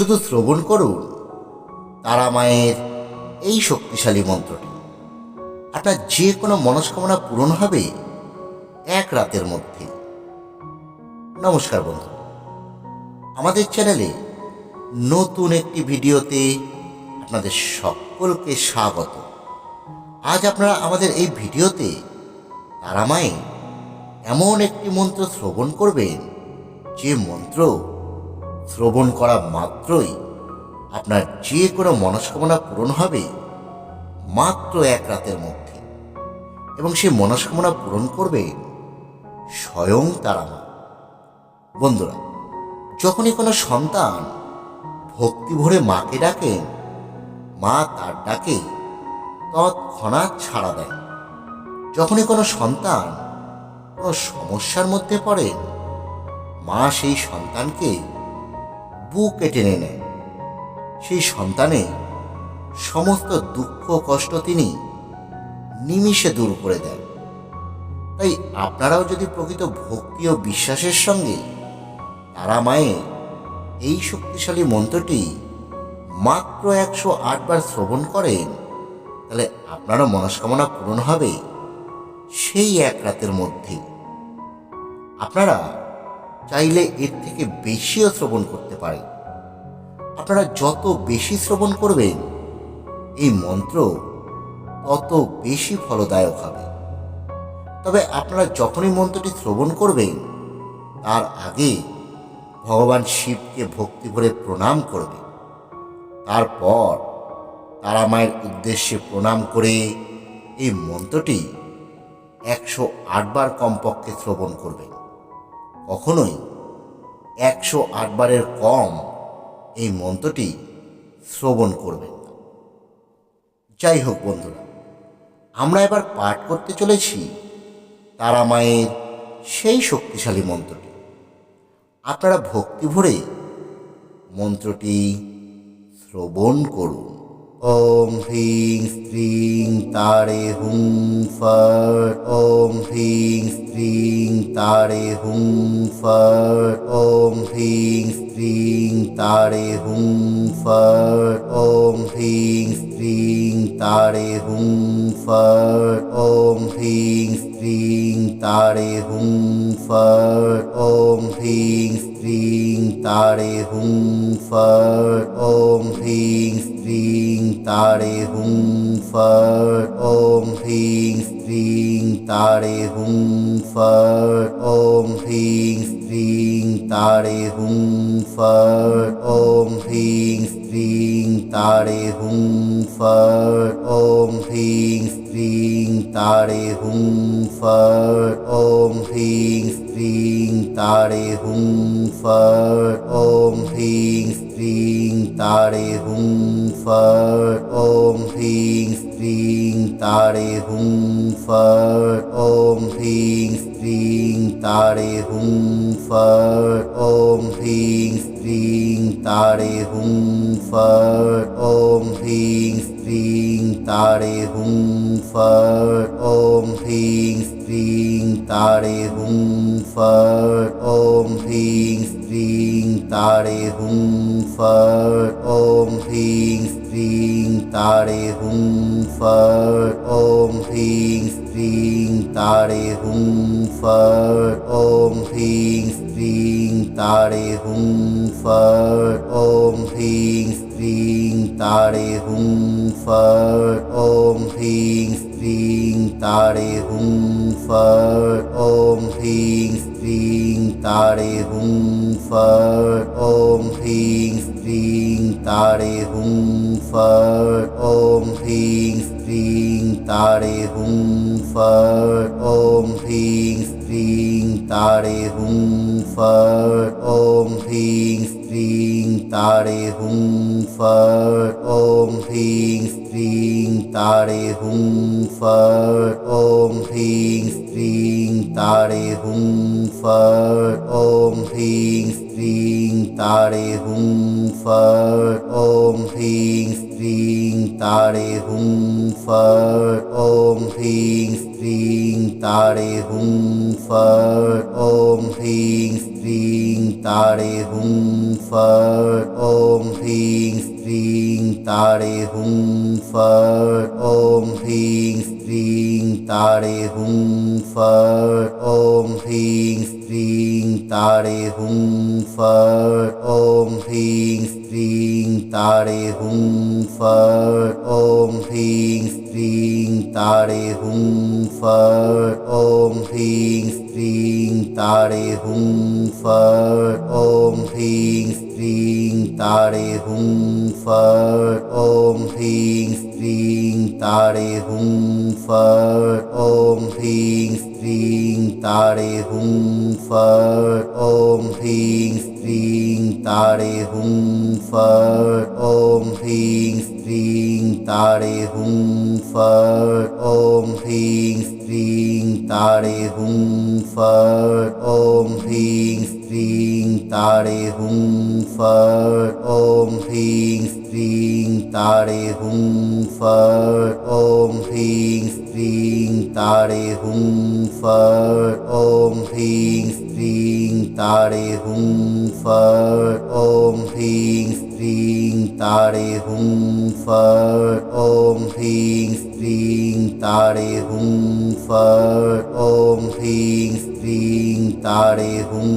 শুধু শ্রবণ করুন, তারা মায়ের এই শক্তিশালী মন্ত্রটি। আপনার যে কোনো মনস্কামনা পূরণ হবে এক রাতের মধ্যে। নমস্কার বন্ধু। আমাদের চ্যানেলে নতুন একটি ভিডিওতে আপনাদের সকলকে স্বাগত। আজ আপনারা আমাদের এই ভিডিওতে তারামায়ে এমন একটি মন্ত্র শ্রবণ করবেন, যে মন্ত্র শ্রবণ করা মাত্রই আপনার যে কোনো মনস্কামনা পূরণ হবে মাত্র এক রাতের মধ্যে। এবং সেই মনস্কামনা পূরণ করবে স্বয়ং তারামা বন্ধুরা, যখনই কোনো সন্তান ভক্তি ভরে মাকে ডাকেন মা তার ডাকে, তৎক্ষণাৎ ছাড়া দেয়। যখনই কোনো সন্তান কোনো সমস্যার মধ্যে পড়ে, মা সেই সন্তানকে বুকে টেনে নেন সেই সন্তানে সমস্ত দুঃখ কষ্ট তিনি নিমিষে দূর করে দেন। তাই আপনারাও যদি প্রকৃত ভক্তি ও বিশ্বাসের সঙ্গে তারা মায়ের এই শক্তিশালী মন্ত্রটি মাত্র একশো আটবার শ্রবণ করেন, তাহলে আপনারও মনস্কামনা পূরণ হবে সেই এক রাতের মধ্যেই আপনারা চাইলে এর থেকে বেশিও শ্রবণ করতে পারেন আপনারা যত বেশি শ্রবণ করবেন, এই মন্ত্র তত বেশি ফলদায়ক হবে। তবে আপনারা যখনই মন্ত্রটি শ্রবণ করবেন, তার আগে ভগবান শিবকে ভক্তি ভরে প্রণাম করবেন তারপর তারা মায়ের উদ্দেশ্যে প্রণাম করে এই মন্ত্রটি একশো আটবার কমপক্ষে শ্রবণ করবেন। কখনোই একশো আটবারের কম এই মন্ত্রটি শ্রবণ করবেন না। যাই হোক বন্ধুরা, আমরা এবার পাঠ করতে চলেছি তারা মায়ের সেই শক্তিশালী মন্ত্রটি। আপনারা ভক্তি ভরে মন্ত্রটি শ্রবণ করুন। ॐ ह्रीं स्त्रीं ताड़े हुं फट् ॐ ह्रीं स्त्रीं ताड़े हुं फट् ॐ ह्रीं स्त्रीं तारे हुं फट् ॐ ह्रीं स्त्रीं ताड़े हुं फट् ॐ ह्रीं স্ত্রিং তারে হুং ফট ওম হ্রিং স্ত্রিং তারে হুং ফট ওম হ্রিং স্ত্রিং তারে হুং ফট ওম হ্রিং স্ত্রিং তারে হুং ফট ওম হ্রিং স্ত্রিং তারে হুং ফট ওম হ্রিং স্ত্রিং তারে হুং ফট ওম হ্রিং স্ত্রিং তারে হুম ফট ওম হ্রিং স্ত্রিং তারে হুম ফট ওম হ্রিং স্ত্রিং তারে হুম ফট ওম হ্রিং ह्रीं तारे हुं फट् ॐ ह्रीं स्त्रीं तारे हुं फट् ॐ ह्रीं स्त्रीं तारे हुं फट् ॐ ह्रीं स्त्रीं तारे हुं फट् ॐ ह्रीं स्त्रीं तारे हुं फट् ॐ ह्रीं स्त्रीं तारे हुं फट् ॐ ह्रीं ह्रीं तारे हुं फट् ॐ ह्रीं स्त्रीं तारे हुं फट् ॐ ह्रीं स्त्रीं तारे हुं फट् ॐ ह्रीं स्त्रीं तारे हुं फट् ॐ ह्रीं स्त्रीं तारे हुं फट् ॐ ह्रीं स्त्रीं तारे हुं फट् ॐ ह्रीं স্ত্রিং তারে হুম ফট ওম হ্রিং স্ত্রিং তারে হুম ফট ওম হ্রিং স্ত্রিং তারে হুম ফট ওম হ্রিং স্ত্রিং তারে হুম ফট ওম হ্রিং স্ত্রিং তারে হুম ফট ওম হ্রিং স্ত্রিং তারে হুম ফট ওম হ্রিং স্ত্রিং তারে হুম ফট ওম হ্রিং ह्रीं तारे हुं फट् ॐ ह्रीं स्त्रीं तारे हुं फट् ॐ ह्रीं स्त्रीं तारे हुं फट् ॐ ह्रीं स्त्रीं तारे हुं फट् ॐ ह्रीं स्त्रीं तारे हुं फट् ॐ ह्रीं স্ত্রিং তারে হুং ফট ওম হ্রিং স্ত্রিং তারে হুং ফট ওম হ্রিং স্ত্রিং তারে হুং ফট ওম হ্রিং স্ত্রিং তারে হুং ফট ওম হ্রিং স্ত্রিং তারে হুং ফট ওম হ্রিং স্ত্রিং তারে হুং ফট ওম হ্রিং স্ত্রিং তারে হুম ফট ওম হ্রিং স্ত্রিং তারে হুম ফট ওম হ্রিং স্ত্রিং তারে হুম ফট ওম হ্রিং স্ত্রিং তারে হুম ফট ওম হ্রিং স্ত্রিং তারে হুং ফট ওম হ্রিং স্ত্রিং তারে হুং ফট ওম হ্রিং স্ত্রিং তারে হুং ফট ওম হ্রিং স্ত্রিং তারে হুং ফট ওম হ্রিং স্ত্রিং তারে হুং ফট ওম হ্রিং স্ত্রিং তারে হুং ফট ওম হ্রিং স্ত্রিং তারে হুং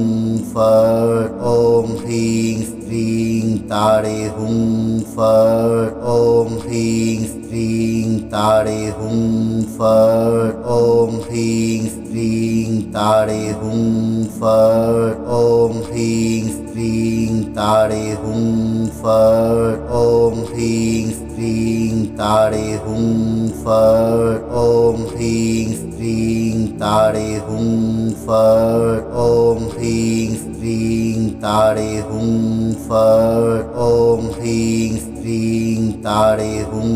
फट् ॐ ह्रीं स्त्रीं तारे हुं फट् ॐ ह्रीं स्त्रीं तारे हुं फट् ॐ ह्रीं स्त्रीं तारे हुं फट् ॐ ह्रीं स्त्रीं तारे हुं फट् ॐ ह्रीं স্ত্রিং তারে হুং ফট ওম হ্রিং স্ত্রিং তারে হুং ফট ওম হ্রিং স্ত্রিং তারে হুং ফট ওম হ্রিং স্ত্রিং তারে হুং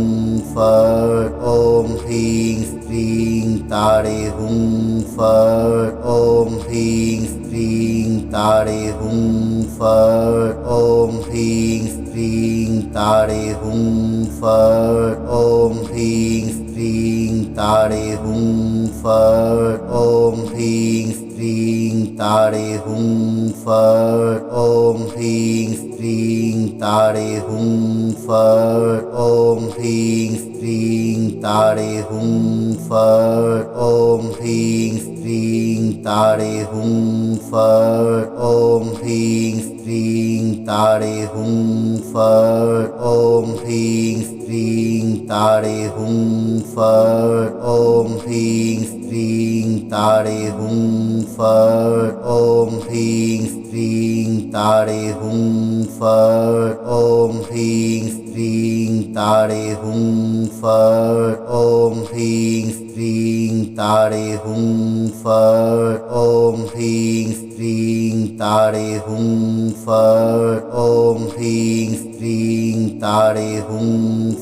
ফট ওম হ্রিং স্ত্রিং তারে হুং ফট ওম হ্রিং স্ত্রিং তারে হুং ফট ওম হ্রিং ह्रीं तारे हुं फट् ॐ ह्रीं स्त्रीं तारे हुं फट् ॐ ह्रीं स्त्रीं तारे हुं फट् ॐ ह्रीं स्त्रीं तारे हुं फट् ॐ ह्रीं ह्रीं तारे हुं फट् ॐ ह्रीं स्त्रीं तारे हुं फट् ॐ ह्रीं स्त्रीं तारे हुं फट् ॐ ह्रीं स्त्रीं तारे हुं फट् ॐ ह्रीं स्त्रीं तारे हुं फट् ॐ ह्रीं स्त्रीं तारे हुं फट् ॐ ह्रीं তারে হুম ফট ওম হ্রিং স্ত্রিং তারে হুম ফট ওম হ্রিং স্ত্রিং তারে হুম ফট ওম হ্রিং স্ত্রিং তারে হুং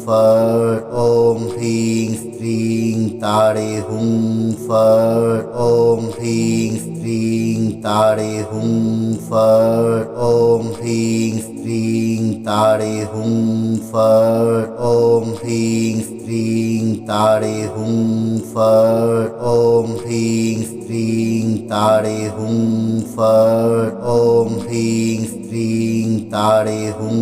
ফট ওম হ্রিং স্ত্রিং তারে হুং ফট ওম হ্রিং স্ত্রিং তারে হুং ফট ওম হ্রিং স্ত্রিং তারে হুং ফট ওম হ্রিং স্ত্রিং তারে হুং ফট ওম হ্রিং স্ত্রিং তারে হুং ফট ওম হ্রিং স্ত্রিং তারে হুং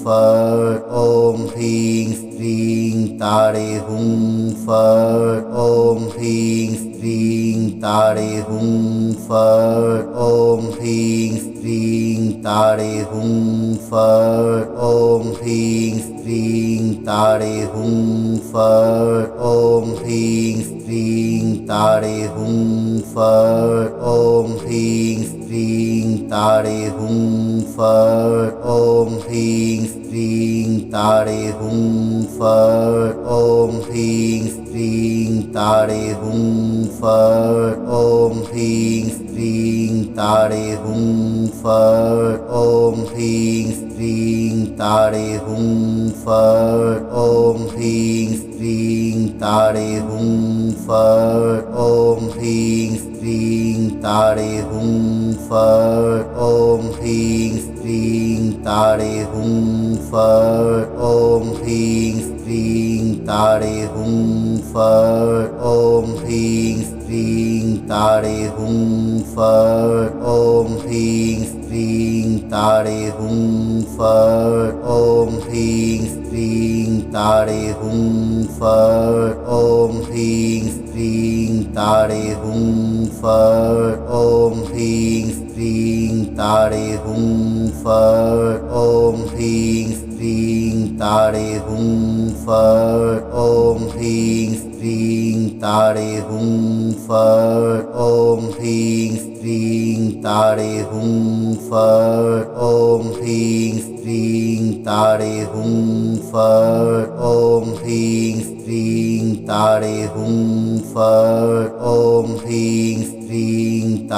फट् ॐ ह्रीं स्त्रीं तारे हुं फट् ॐ ह्रीं स्त्रीं तारे हुं फट् ॐ ह्रीं स्त्रीं तारे हुं फट् ॐ ह्रीं स्त्रीं तारे हुं फट् ॐ ह्रीं स्त्रीं तारे हुं फट् ॐ ह्रीं स्त्रीं तारे हुं फट् ॐ ह्रीं स्त्रीं तारे हुं फट् ॐ ह्रीं स्त्रीं तारे हुं फट् ॐ ह्रीं स्त्रीं तारे हुं फट् ॐ ह्रीं स्त्रीं तारे हुं फट् ॐ ह्रीं स्त्रीं तारे हुं फट् ॐ ह्रीं স্ত্রিং তারে হুং ফট ওম হ্রিং স্ত্রিং তারে হুং ফট ওম হ্রিং স্ত্রিং তারে হুং ফট ওম হ্রিং স্ত্রিং তারে হুং ফট ওম হ্রিং স্ত্রিং তারে হুং ফট ওম হ্রিং স্ত্রিং तारे हुं फट् ॐ ह्रीं स्त्रीं तारे हुं फट् ॐ ह्रीं स्त्रीं तारे हुं फट् ॐ ह्रीं स्त्रीं तारे हुं फट् ॐ ह्रीं स्त्रीं तारे हुं फट् ॐ ह्रीं स्त्रीं तारे हुं फट् ॐ ह्रीं स्त्रीं तारे हुं फट् ॐ ह्रीं स्त्रीं तारे हुं फट् ॐ ह्रीं स्त्रीं